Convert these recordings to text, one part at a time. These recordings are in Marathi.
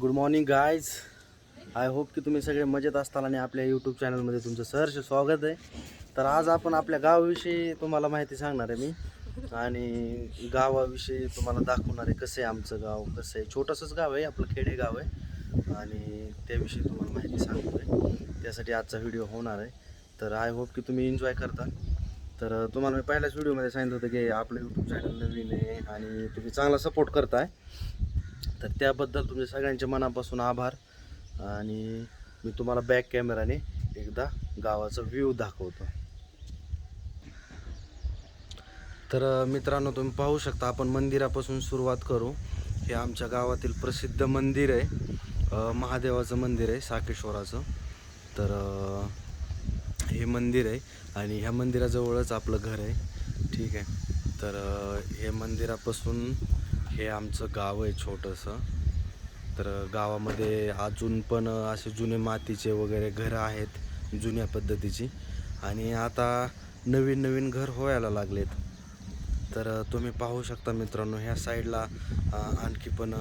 Good morning guys I hope की तुम्ही सगळे मजेत असताल आणि आपल्या यूट्यूब चॅनलमध्ये तुमचं सहर्ष स्वागत आहे. तर आज आपण आपल्या गावाविषयी तुम्हाला माहिती सांगणार आहे मी. आणि गावाविषयी तुम्हाला दाखवणार आहे कसं आहे आमचं गाव कसं आहे. छोटंसंच गाव आहे आपलं खेडे गाव आहे. आणि त्याविषयी तुम्हाला माहिती सांगतो आहे. त्यासाठी आजचा व्हिडिओ होणार आहे. तर आय होप की तुम्ही एन्जॉय करता. तर तुम्हाला मी पहिल्याच व्हिडिओमध्ये सांगितलं होतं की आपलं यूट्यूब चॅनल नवीन आहे आणि तुम्ही चांगला सपोर्ट करताय. तर त्याबद्दल तुमच्या सगळ्यांच्या मनापासून आभार. आणि मी तुम्हाला बॅक कॅमेराने एकदा गावाचा व्ह्यू दाखवतो. तर मित्रांनो तुम्ही पाहू शकता आपण मंदिरापासून सुरुवात करू. हे आमच्या गावातील प्रसिद्ध मंदिर आहे. महादेवाचं मंदिर आहे साकेश्वराचं. तर हे मंदिर आहे आणि ह्या मंदिराजवळच आपलं घर आहे. ठीक आहे. तर हे मंदिरापासून हे आमचं गाव आहे छोटंसं. तर गावामध्ये अजून पण असे जुने मातीचे वगैरे घरं आहेत जुन्या पद्धतीची. आणि आता नवीन नवीन घर व्हायला लागलेत. तर तुम्ही पाहू शकता मित्रांनो ह्या साईडला आणखी पण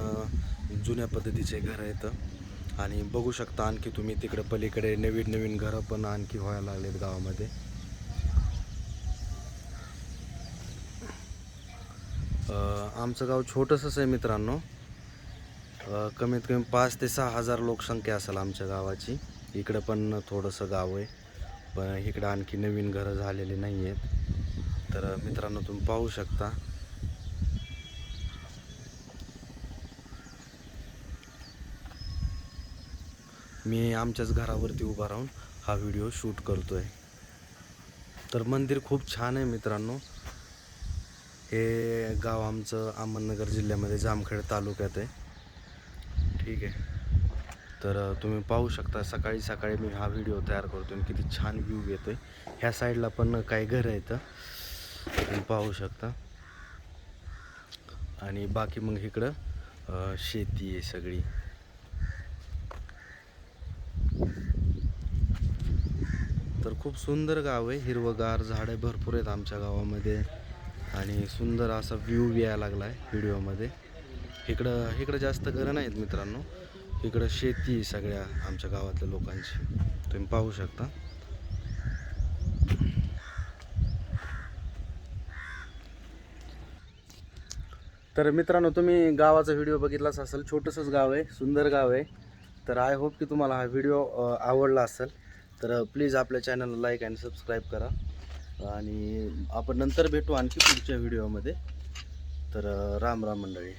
जुन्या पद्धतीचे घर आहेत. आणि बघू शकता आणखी तुम्ही तिकडं पलीकडे नवीन नवीन घरं पण आणखी व्हायला लागलेत गावामध्ये. आमचं गाव छोटंसंच आहे मित्रांनो. कमीत कमी पाच ते सहा हजार लोकसंख्या असेल आमच्या गावाची. इकडं पण थोडंसं गाव आहे. पण इकडं आणखी नवीन घरं झालेली नाही आहेत. तर मित्रांनो तुम्ही पाहू शकता. मी आमच्याच घरावरती उभा राहून हा व्हिडिओ शूट करतो आहे तर मंदिर खूप छान आहे मित्रांनो. हे गाव आमचं अहमदनगर जिल्ह्यामध्ये जामखेड तालुक्यात आहे. ठीक आहे. तर तुम्ही पाहू शकता सकाळी सकाळी मी हा व्हिडिओ तयार करतो आणि किती छान व्ह्यू येतो आहे ह्या साईडला पण काही घरं आहेत तुम्ही पाहू शकता. आणि बाकी मग इकडं शेती आहे सगळी. तर खूप सुंदर गाव आहे. हिरवगार झाडे भरपूर आहेत आमच्या गावामध्ये. आणि सुंदर असा व्ह्यू यायला लागला आहे व्हिडिओमध्ये इकडं इकडं जास्त घरं नाहीत मित्रांनो. इकडं शेती सगळ्या आमच्या गावातल्या लोकांची. तुम्ही पाहू शकता. तर मित्रांनो तुम्ही गावाचा व्हिडिओ बघितलाच असेल. छोटंसंच गाव आहे सुंदर गाव आहे. तर आय होप की तुम्हाला हा व्हिडिओ आवडला असेल. तर प्लीज आपल्या चॅनलला लाईक अँड सबस्क्राईब करा. आणि आपण नंतर भेटू आणखी पुढच्या व्हिडिओमध्ये तर राम राम मंडळी.